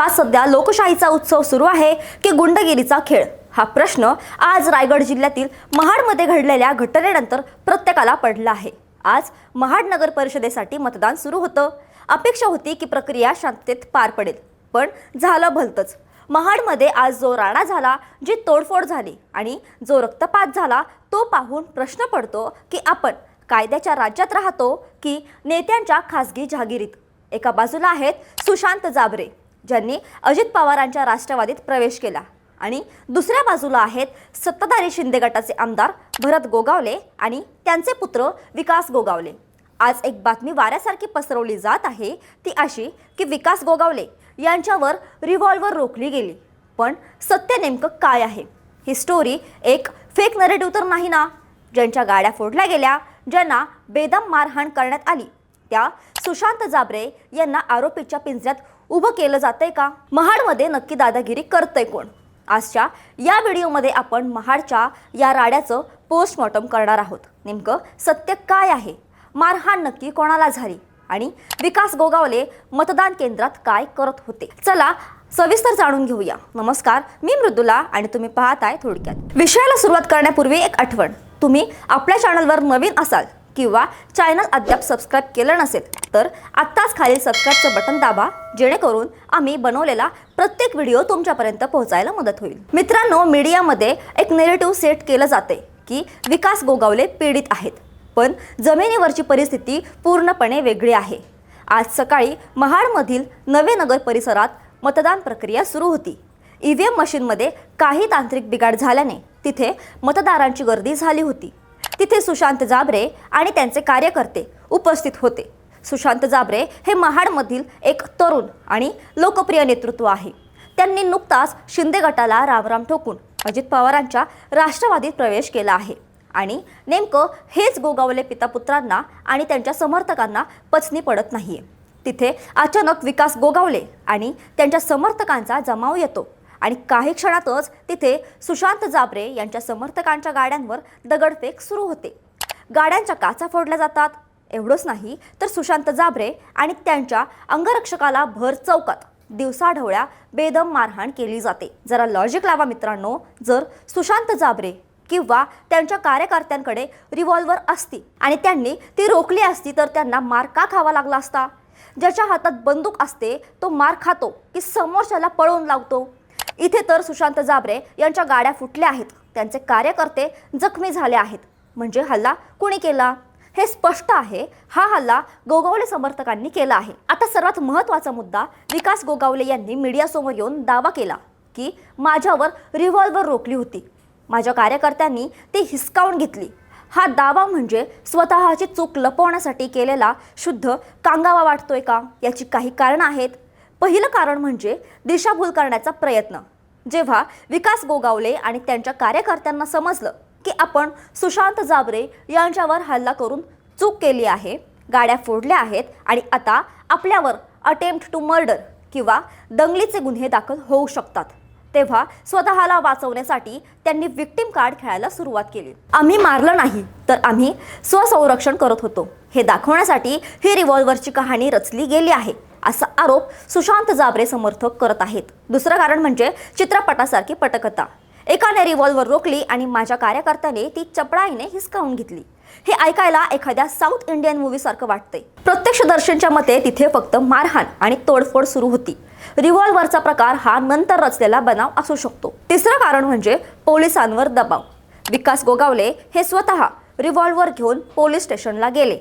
देशात सध्या लोकशाहीचा उत्सव सुरू आहे की गुंडगिरीचा खेळ? हा प्रश्न आज रायगड जिल्ह्यातील महाडमध्ये घडलेल्या घटनेनंतर प्रत्येकाला पडला आहे. आज महाड नगर परिषदेसाठी मतदान सुरू होतं. अपेक्षा होती की प्रक्रिया शांततेत पार पडेल पण झालं भलतंच. महाडमध्ये आज जो राणा झाला जी तोडफोड झाली आणि जो रक्तपात झाला तो पाहून प्रश्न पडतो की आपण कायद्याच्या राज्यात राहतो की नेत्यांच्या खासगी जहागिरीत एका बाजूला आहेत सुशांत जाबरे ज्यांनी अजित पवारांच्या राष्ट्रवादीत प्रवेश केला. आणि दुसऱ्या बाजूला आहेत सत्ताधारी शिंदे गटाचे आमदार भरत गोगावले आणि त्यांचे पुत्र विकास गोगावले. आज एक बातमी वाऱ्यासारखी पसरवली जात आहे ती अशी की विकास गोगावले यांच्यावर रिव्हॉल्वर रोखली गेली. पण सत्य नेमकं काय आहे? ही स्टोरी एक फेक नरेटिव्ह तर नाही ना? ज्यांच्या गाड्या फोडल्या गेल्या ज्यांना बेदम मारहाण करण्यात आली त्या सुशांत जाबरे यांना आरोपीच्या पिंजऱ्यात उभं केलं जातंय का? महाडमध्ये नक्की दादागिरी करतंय कोण? आजच्या या व्हिडिओमध्ये आपण महाडच्या या राड्याचं पोस्टमॉर्टम करणार आहोत. नेमकं सत्य काय आहे? मारहाण नक्की कोणाला झाली? आणि विकास गोगावले मतदान केंद्रात काय करत होते? चला सविस्तर जाणून घेऊया. नमस्कार मी मृदुला आणि तुम्ही पाहताय थोडक्यात. विषयाला सुरुवात करण्यापूर्वी एक आठवण. तुम्ही आपल्या चॅनलवर नवीन असाल किंवा चॅनल अद्याप सबस्क्राईब केलं नसेल तर आत्ताच खालील सबस्क्राईबचं बटन दाबा जेणेकरून आम्ही बनवलेला प्रत्येक व्हिडिओ तुमच्यापर्यंत पोहोचायला मदत होईल. मित्रांनो मीडियामध्ये एक नेरेटिव्ह सेट केलं जाते की विकास गोगावले पीडित आहेत पण जमिनीवरची परिस्थिती पूर्णपणे वेगळी आहे. आज सकाळी महाडमधील नवे नगर परिसरात मतदान प्रक्रिया सुरू होती. ई व्ही एम मशीनमध्ये काही तांत्रिक बिघाड झाल्याने तिथे मतदारांची गर्दी झाली होती. तिथे सुशांत जाबरे आणि त्यांचे कार्यकर्ते उपस्थित होते. सुशांत जाबरे हे महाडमधील एक तरुण आणि लोकप्रिय नेतृत्व आहे. त्यांनी नुकताच शिंदे गटाला रामराम ठोकून अजित पवारांच्या राष्ट्रवादीत प्रवेश केला आहे आणि नेमकं हेच गोगावले पितापुत्रांना आणि त्यांच्या समर्थकांना पचनी पडत नाहीये. तिथे अचानक विकास गोगावले आणि त्यांच्या समर्थकांचा जमाव येतो. आणि काही क्षणातच तिथे सुशांत जाबरे यांच्या समर्थकांच्या गाड्यांवर दगडफेक सुरू होते. गाड्यांच्या काचा फोडल्या जातात. एवढंच नाही तर सुशांत जाबरे आणि त्यांच्या अंगरक्षकाला भर चौकात दिवसाढवळ्या बेदम मारहाण केली जाते. जरा लॉजिक लावा मित्रांनो. जर सुशांत जाबरे किंवा त्यांच्या कार्यकर्त्यांकडे रिव्हॉल्वर असती आणि त्यांनी ती रोखली असती तर त्यांना मार का खावा लागला असता? ज्याच्या हातात बंदूक असते तो मार खातो की समोरच्याला पळवून लावतो? इथे तर सुशांत जाबरे यांच्या गाड्या फुटल्या आहेत. त्यांचे कार्यकर्ते जखमी झाले आहेत. म्हणजे हल्ला कुणी केला? हे स्पष्ट आहे. हा हल्ला गोगावले समर्थकांनी केला आहे. आता सर्वात महत्त्वाचा मुद्दा विकास गोगावले यांनी मीडियासमोर येऊन दावा केला की माझ्यावर रिव्हॉल्वर रोखली होती. माझ्या कार्यकर्त्यांनी ती हिसकावून घेतली. हा दावा म्हणजे स्वतःची चूक लपवण्यासाठी केलेला शुद्ध कांगावा वाटतोय का? याची काही कारणं आहेत. पहिलं कारण म्हणजे दिशाभूल करण्याचा प्रयत्न. जेव्हा विकास गोगावले आणि त्यांच्या कार्यकर्त्यांना समजलं की आपण सुशांत जाबरे यांच्यावर हल्ला करून चूक केली आहे गाड्या फोडल्या आहेत आणि आता आपल्यावर अटेम्प्ट टू मर्डर किंवा दंगलीचे गुन्हे दाखल होऊ शकतात. तेव्हा स्वतःला वाचवण्यासाठी त्यांनी विक्टिम कार्ड खेळायला सुरुवात केली. आम्ही मारलं नाही तर आम्ही स्वसंरक्षण करत होतो. हे दाखवण्यासाठी ही रिव्हॉल्वरची कहाणी रचली गेली आहे. असा आरोप सुशांत जाबरे समर्थक करत आहेत. दुसरं कारण म्हणजे चित्रपटासारखी पटकथा. एकाने रिव्हॉल्वर रोखली आणि माझ्या कार्यकर्त्याने ती चपळाईने हिसकावून घेतली. हे ऐकायला एखाद्या साऊथ इंडियन मूवीसारखं वाटतंय. प्रत्यक्षदर्शींच्या मते तिथे फक्त मारहाण आणि तोडफोड सुरू होती. रिव्हॉल्वरचा प्रकार हा नंतर रचलेला बनाव असू शकतो. तिसरं कारण म्हणजे पोलिसांवर दबाव. विकास गोगावले हे स्वतः रिव्हॉल्वर घेऊन पोलीस स्टेशनला गेले.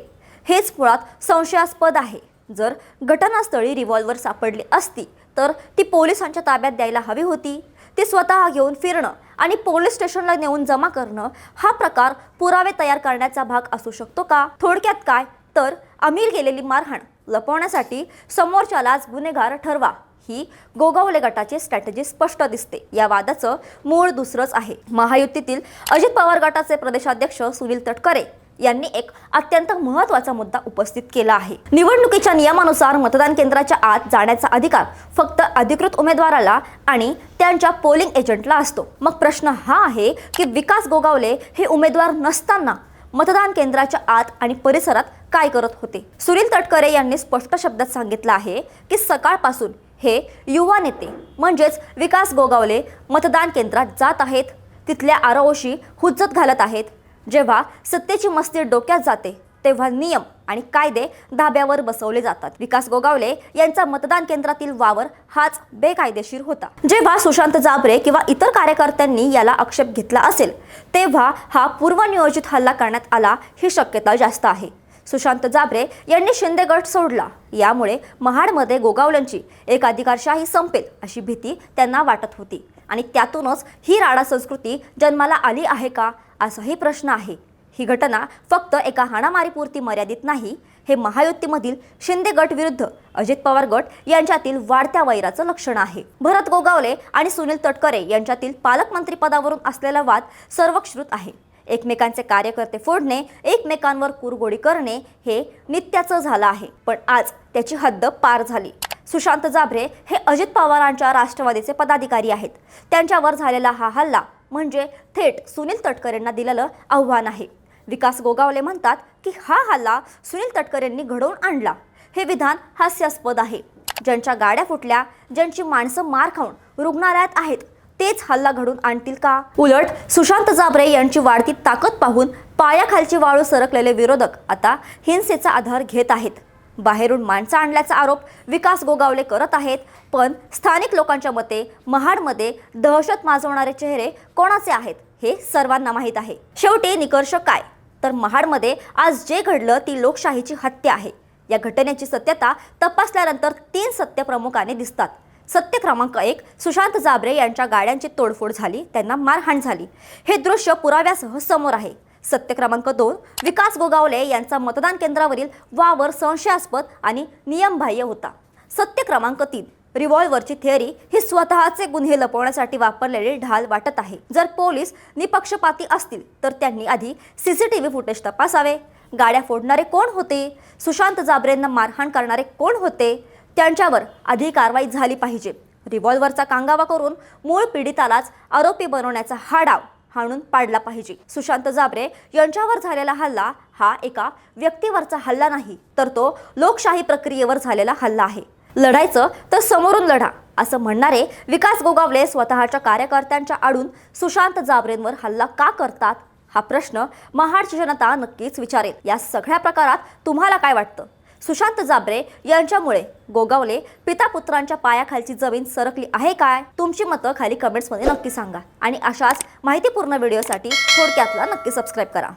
हेच मुळात संशयास्पद आहे. जर घटनास्थळी रिव्हॉल्वर सापडली असती तर ती पोलिसांच्या ताब्यात द्यायला हवी होती. ती स्वतः घेऊन फिरणं आणि पोलीस स्टेशनला नेऊन जमा करणं हा प्रकार पुरावे तयार करण्याचा भाग असू शकतो का? थोडक्यात काय? तर अमीर गेलेली मारहाण लपवण्यासाठी समोरच्यालाच गुन्हेगार ठरवा. ही गोगावले गटाची स्ट्रॅटेजी स्पष्ट दिसते. या वादाचं मूळ दुसरंच आहे. महायुतीतील अजित पवार गटाचे प्रदेशाध्यक्ष सुनील तटकरे यांनी एक अत्यंत महत्त्वाचा मुद्दा उपस्थित केला आहे. निवडणुकीच्या नियमानुसार मतदान केंद्राच्या आत जाण्याचा अधिकार फक्त अधिकृत उमेदवाराला आणि त्यांच्या पोलिंग एजंटला असतो. मग प्रश्न हा आहे की विकास गोगावले हे उमेदवार नसताना मतदान केंद्राच्या आत आणि परिसरात काय करत होते? सुनील तटकरे यांनी स्पष्ट शब्दात सांगितलं आहे की सकाळपासून हे युवा नेते म्हणजेच विकास गोगावले मतदान केंद्रात जात आहेत. तिथल्या आरोशी हुज्जत घालत आहेत. जेव्हा सत्तेची मस्ती डोक्यात जाते तेव्हा नियम आणि कायदे धाब्यावर बसवले जातात. विकास गोगावले यांचा मतदान केंद्रातील वावर हाच बेकायदेशीर होता. जेव्हा सुशांत जाबरे किंवा इतर कार्यकर्त्यांनी याला आक्षेप घेतला असेल तेव्हा हा पूर्वनियोजित हल्ला करण्यात आला ही शक्यता जास्त आहे. सुशांत जाबरे यांनी शिंदे गट सोडला. यामुळे महाडमध्ये गोगावल्यांची एक अधिकारशाही संपेल अशी भीती त्यांना वाटत होती. आणि त्यातूनच ही राडा संस्कृती जन्माला आली आहे का? असाही प्रश्न आहे. ही घटना फक्त एका हाणामारीपुरती मर्यादित नाही हे महायुतीमधील शिंदे गट विरुद्ध अजित पवार गट यांच्यातील वाढत्या वैराचं लक्षण आहे. भरत गोगावले आणि सुनील तटकरे यांच्यातील पालकमंत्री पदावरून असलेला वाद सर्वश्रुत आहे. एकमेकांचे कार्यकर्ते फोडणे एकमेकांवर कुरगोडी करणे हे नित्याचं झालं आहे. पण आज त्याची हद्द पार झाली. सुशांत जाभरे हे अजित पवारांच्या राष्ट्रवादीचे पदाधिकारी आहेत. त्यांच्यावर झालेला हा हल्ला म्हणजे थेट सुनील तटकरेंना दिलेलं आव्हान आहे. विकास गोगावले म्हणतात की हा हल्ला सुनील तटकरेंनी घडवून आणला. हे विधान हास्यास्पद आहे. ज्यांच्या गाड्या फुटल्या ज्यांची माणसं मार खाऊन रुग्णालयात आहेत तेच हल्ला घडून आणतील का? उलट सुशांत जाबरे यांची वाढती ताकद पाहून पायाखालची वाळू सरकलेले विरोधक आता हिंसेचा आधार घेत आहेत. बाहेरून माणसं आणल्याचा आरोप विकास गोगावले करत आहेत. पण स्थानिक लोकांच्या मते महाडमध्ये दहशत माजवणारे चेहरे कोणाचे आहेत हे सर्वांना माहीत आहे. शेवटी निकर्ष काय? तर महाडमध्ये आज जे घडलं ती लोकशाहीची हत्या आहे. या घटनेची सत्यता तपासल्यानंतर तीन सत्य प्रमुखाने दिसतात. सत्य क्रमांक एक सुशांत जाबरे यांच्या गाड्यांची तोडफोड झाली त्यांना मारहाण झाली. हे दृश्य पुराव्यासह समोर आहे. सत्य क्रमांक दोन विकास गोगावले यांचा मतदान केंद्रावरील वावर संशयास्पद आणि नियमबाह्य होता. सत्य क्रमांक तीन रिव्हॉल्व्हरची थिअरी ही स्वतःचे गुन्हे लपवण्यासाठी वापरलेली ढाल वाटत आहे. जर पोलीस निपक्षपाती असतील तर त्यांनी आधी सीसीटीव्ही फुटेज तपासावे. गाड्या फोडणारे कोण होते? सुशांत जाबरेंना मारहाण करणारे कोण होते? त्यांच्यावर आधी कारवाई झाली पाहिजे. रिव्हॉल्व्हरचा कांगावा करून मूळ पीडितालाच आरोपी बनवण्याचा हा डाव. हाणून पाडला पाहिजे. सुशांत जाबरे यांच्यावर झालेला हल्ला हा एका व्यक्तीवरचा हल्ला नाही तर तो लोकशाही प्रक्रियेवर झालेला हल्ला आहे. लढायचं तर समोरून लढा असं म्हणणारे विकास गोगावले स्वतःच्या कार्यकर्त्यांच्या आडून सुशांत जाबरेंवर हल्ला का करतात? हा प्रश्न महाडची जनता नक्कीच विचारेल. या सगळ्या प्रकारात तुम्हाला काय वाटतं? सुशांत जाबरे यांच्यामुळे गोगावले पिता पुत्रांच्या पायाखालची जमीन सरकली आहे काय? तुमची मतं खाली कमेंट्समध्ये नक्की सांगा. आणि अशाच माहितीपूर्ण व्हिडिओसाठी थोडक्यातला नक्की सबस्क्राईब करा.